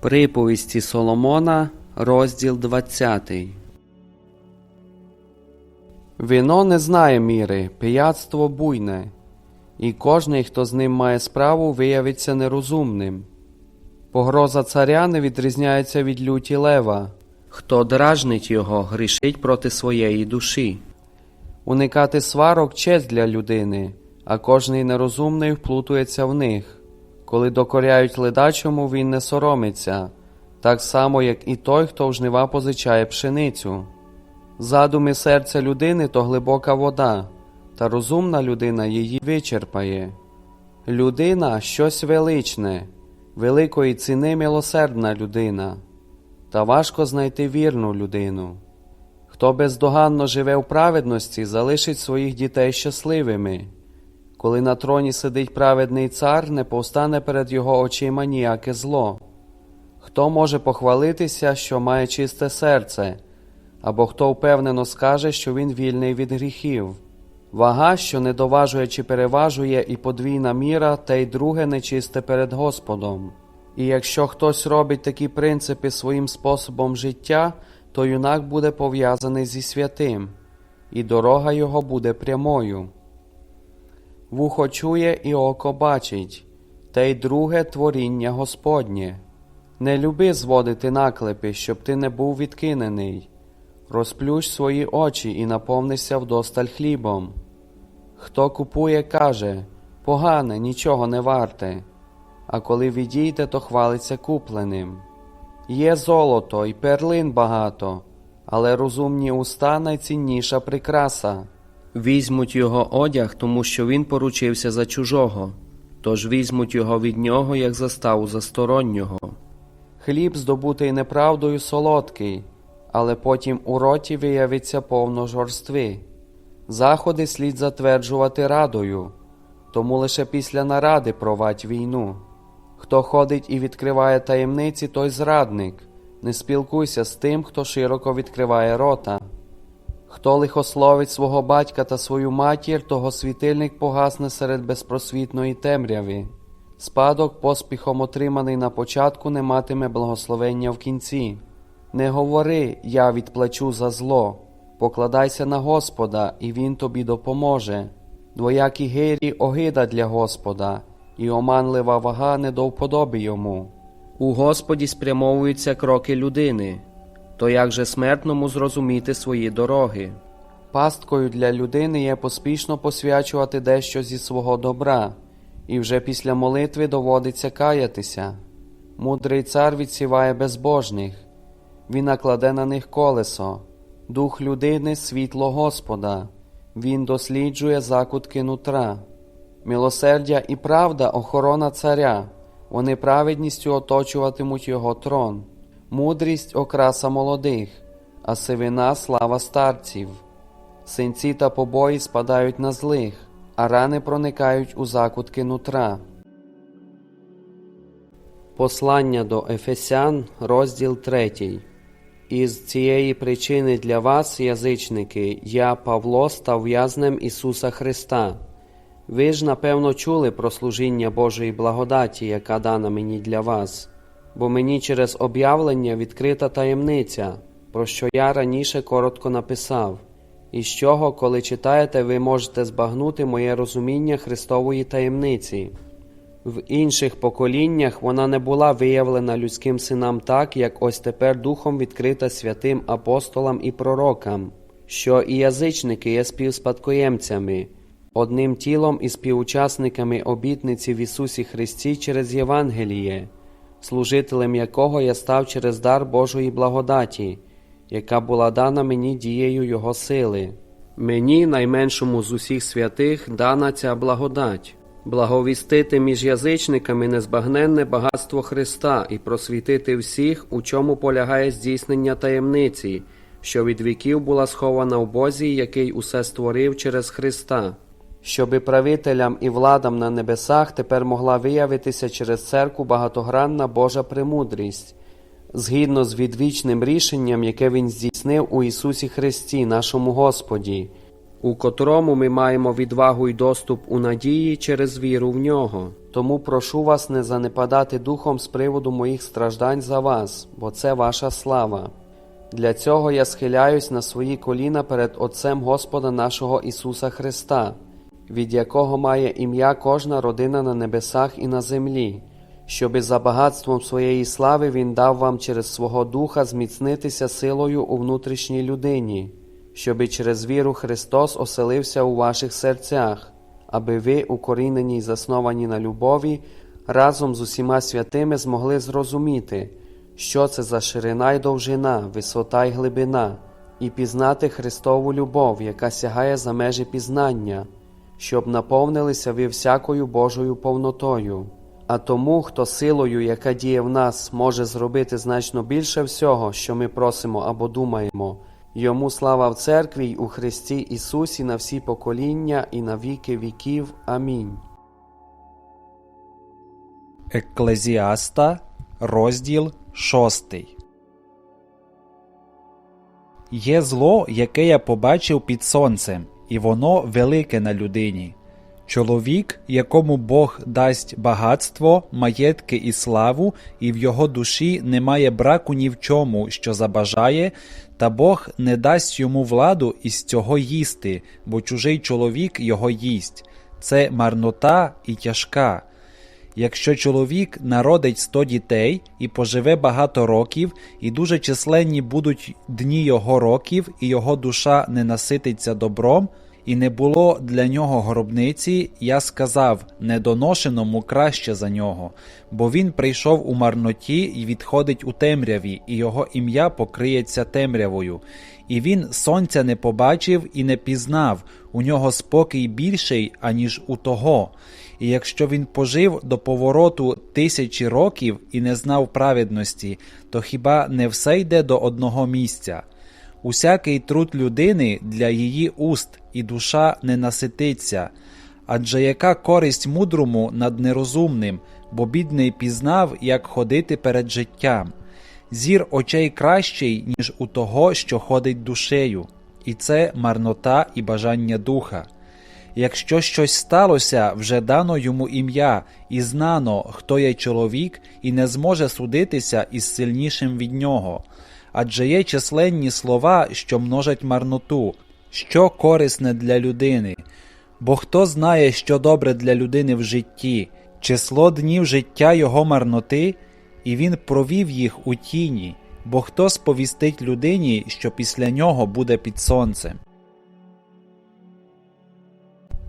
Приповісті Соломона, розділ 20. Вино не знає міри, пияцтво буйне, і кожний, хто з ним має справу, виявиться нерозумним. Погроза царя не відрізняється від люті лева. Хто дражнить його, грішить проти своєї душі. Уникати сварок честь для людини, а кожний нерозумний вплутується в них. Коли докоряють ледачому, він не соромиться, так само, як і той, хто в жнива позичає пшеницю. Задуми серця людини то глибока вода, та розумна людина її вичерпає. Людина щось величне, великої ціни милосердна людина, та важко знайти вірну людину. Хто бездоганно живе в праведності, залишить своїх дітей щасливими. Коли на троні сидить праведний цар, не повстане перед його очима ніяке зло. Хто може похвалитися, що має чисте серце, або хто впевнено скаже, що він вільний від гріхів. Вага, що не доважує чи переважує, і подвійна міра, те й друге нечисте перед Господом. І якщо хтось робить такі принципи своїм способом життя, то юнак буде пов'язаний зі святим, і дорога його буде прямою. Вухо чує і око бачить, те й друге творіння Господнє. Не люби зводити наклепи, щоб ти не був відкинений. Розплющ свої очі і наповнишся вдосталь хлібом. Хто купує, каже погане, нічого не варте, а коли відійде, то хвалиться купленим. Є золото і перлин багато, але розумні уста найцінніша прикраса. Візьмуть його одяг, тому що він поручився за чужого, тож візьмуть його від нього, як заставу застороннього. Хліб, здобутий неправдою, солодкий, але потім у роті виявиться повно жорстви. Заходи слід затверджувати радою, тому лише після наради провадь війну. Хто ходить і відкриває таємниці, той зрадник. Не спілкуйся з тим, хто широко відкриває рота. Хто лихословить свого батька та свою матір, того світильник погасне серед безпросвітної темряви. Спадок, поспіхом отриманий на початку, не матиме благословення в кінці. Не говори, я відплачу за зло, покладайся на Господа, і Він тобі допоможе. Двоякі гирі огида для Господа, і оманлива вага не до вподоби йому. У Господі спрямовуються кроки людини, то як же смертному зрозуміти свої дороги? Пасткою для людини є поспішно посвячувати дещо зі свого добра, і вже після молитви доводиться каятися. Мудрий цар відсіває безбожних, він накладе на них колесо, дух людини світло Господа, він досліджує закутки нутра. Милосердя і правда охорона царя, вони праведністю оточуватимуть його трон, мудрість окраса молодих, а сивина слава старців. Синці та побої спадають на злих, а рани проникають у закутки нутра. Послання до Ефесян, розділ 3. Із цієї причини для вас, язичники, я, Павло, став в'язнем Ісуса Христа. Ви ж, напевно, чули про служіння Божої благодаті, яка дана мені для вас, бо мені через об'явлення відкрита таємниця, про що я раніше коротко написав, і з чого, коли читаєте, ви можете збагнути моє розуміння Христової таємниці. В інших поколіннях вона не була виявлена людським синам так, як ось тепер духом відкрита святим апостолам і пророкам, що і язичники є співспадкоємцями, одним тілом і співучасниками обітниці в Ісусі Христі через Євангеліє, служителем якого я став через дар Божої благодаті, яка була дана мені дією Його сили. Мені, найменшому з усіх святих, дана ця благодать благовістити між язичниками незбагненне багатство Христа і просвітити всіх, у чому полягає здійснення таємниці, що від віків була схована в Бозі, який усе створив через Христа, щоби правителям і владам на небесах тепер могла виявитися через церкву багатогранна Божа премудрість, згідно з відвічним рішенням, яке Він здійснив у Ісусі Христі, нашому Господі у котрому ми маємо відвагу й доступ у надії через віру в нього. Тому прошу вас не занепадати духом з приводу моїх страждань за вас, бо це ваша слава. Для цього я схиляюсь на свої коліна перед Отцем Господа нашого Ісуса Христа, від якого має ім'я кожна родина на небесах і на землі, щоби за багатством своєї слави Він дав вам через свого Духа зміцнитися силою у внутрішній людині, щоби через віру Христос оселився у ваших серцях, аби ви, укорінені й засновані на любові, разом з усіма святими змогли зрозуміти, що це за ширина й довжина, висота й глибина, і пізнати Христову любов, яка сягає за межі пізнання, щоб наповнилися ви всякою Божою повнотою. А тому, хто силою, яка діє в нас, може зробити значно більше всього, що ми просимо або думаємо, йому слава в церкві й у Христі Ісусі на всі покоління і на віки віків. Амінь. Екклезіаста, розділ 6. Є зло, яке я побачив під сонцем, і воно велике на людині. Чоловік, якому Бог дасть багатство, маєтки і славу, і в його душі немає браку ні в чому, що забажає, та Бог не дасть йому владу із цього їсти, бо чужий чоловік його їсть. Це марнота і тяжка. Якщо чоловік народить сто дітей і поживе багато років, і дуже численні будуть дні його років, і його душа не насититься добром, і не було для нього гробниці, я сказав недоношеному краще за нього, бо він прийшов у марноті і відходить у темряві, і його ім'я покриється темрявою. І він сонця не побачив і не пізнав, у нього спокій більший, аніж у того. І якщо він пожив до повороту тисячі років і не знав праведності, то хіба не все йде до одного місця? Усякий труд людини для її уст, і душа не насититься. Адже яка користь мудрому над нерозумним, бо бідний пізнав, як ходити перед життям. Зір очей кращий, ніж у того, що ходить душею, і це марнота і бажання духа. Якщо щось сталося, вже дано йому ім'я, і знано, хто є чоловік, і не зможе судитися із сильнішим від нього. Адже є численні слова, що множать марноту, що корисне для людини. Бо хто знає, що добре для людини в житті, число днів життя його марноти, і він провів їх у тіні, бо хто сповістить людині, що після нього буде під сонцем.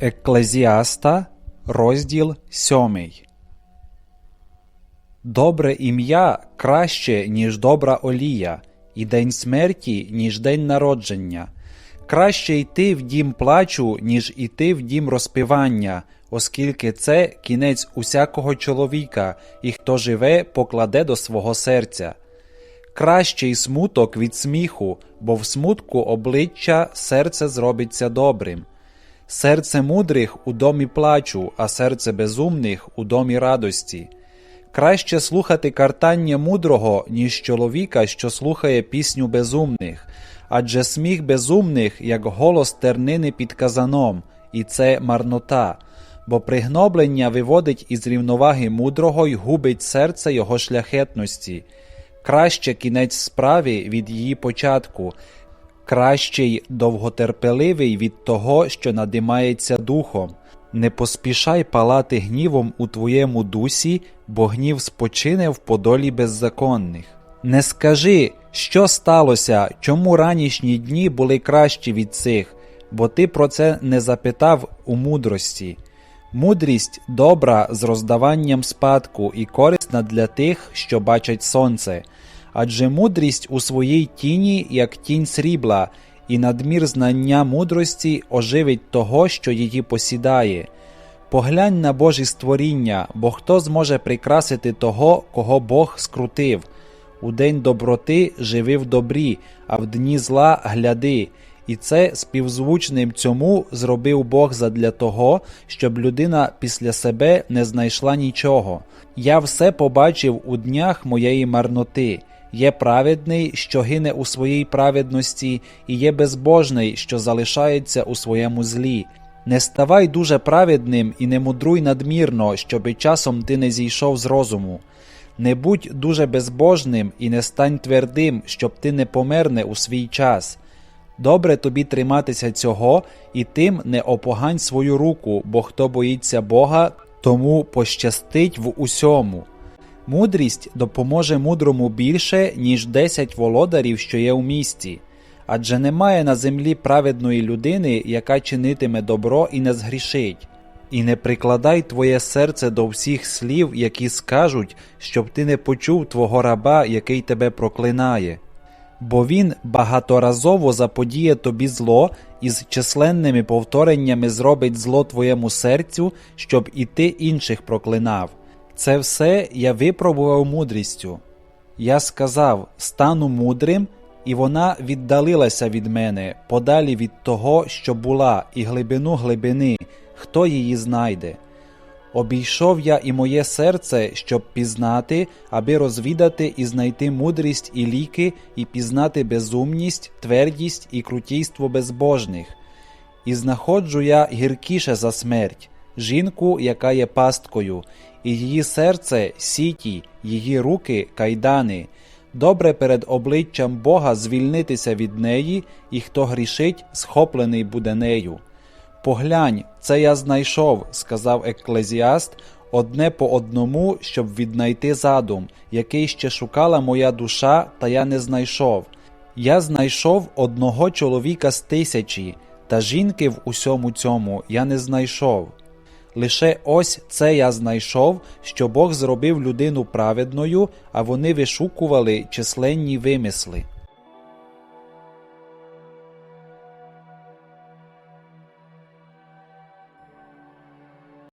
Екклезіаста, розділ сьомий. Добре ім'я краще, ніж добра олія, і день смерті, ніж день народження. Краще йти в дім плачу, ніж іти в дім розпивання, оскільки це кінець усякого чоловіка, і хто живе, покладе до свого серця. Кращий смуток від сміху, бо в смутку обличчя серце зробиться добрим. Серце мудрих у домі плачу, а серце безумних у домі радості. Краще слухати картання мудрого, ніж чоловіка, що слухає пісню безумних, адже сміх безумних, як голос тернини під казаном, і це марнота, бо пригноблення виводить із рівноваги мудрого й губить серце його шляхетності. Краще кінець справи від її початку, кращий довготерпеливий від того, що надимається духом. Не поспішай палати гнівом у твоєму дусі, бо гнів спочине в подолі беззаконних. Не скажи, що сталося, чому ранішні дні були кращі від цих, бо ти про це не запитав у мудрості. Мудрість добра з роздаванням спадку і корисна для тих, що бачать сонце, адже мудрість у своїй тіні, як тінь срібла, і надмір знання мудрості оживить того, що її посідає. Поглянь на Божі створіння, бо хто зможе прикрасити того, кого Бог скрутив. У день доброти живи в добрі, а в дні зла гляди. І це співзвучним цьому зробив Бог задля того, щоб людина після себе не знайшла нічого. Я все побачив у днях моєї марноти. Є праведний, що гине у своїй праведності, і є безбожний, що залишається у своєму злі. Не ставай дуже праведним і не мудруй надмірно, щоби часом ти не зійшов з розуму. Не будь дуже безбожним і не стань твердим, щоб ти не померне у свій час. Добре тобі триматися цього, і тим не опогань свою руку, бо хто боїться Бога, тому пощастить в усьому. Мудрість допоможе мудрому більше, ніж десять володарів, що є у місті. Адже немає на землі праведної людини, яка чинитиме добро і не згрішить. І не прикладай твоє серце до всіх слів, які скажуть, щоб ти не почув твого раба, який тебе проклинає. Бо він багаторазово заподіє тобі зло і з численними повтореннями зробить зло твоєму серцю, щоб і ти інших проклинав. Це все я випробував мудрістю. Я сказав: стану мудрим, і вона віддалилася від мене, подалі від того, що була, і глибину глибини, хто її знайде. Обійшов я і моє серце, щоб пізнати, аби розвідати і знайти мудрість і ліки, і пізнати безумність, твердість і крутійство безбожних. І знаходжу я гіркіше за смерть, жінку, яка є пасткою, і її серце сіті, її руки кайдани. Добре перед обличчям Бога звільнитися від неї, і хто грішить, схоплений буде нею. Поглянь, це я знайшов, сказав еклезіаст, одне по одному, щоб віднайти задум, який ще шукала моя душа, та я не знайшов. Я знайшов одного чоловіка з тисячі, та жінки в усьому цьому я не знайшов. Лише ось це я знайшов, що Бог зробив людину праведною, а вони вишукували численні вимисли.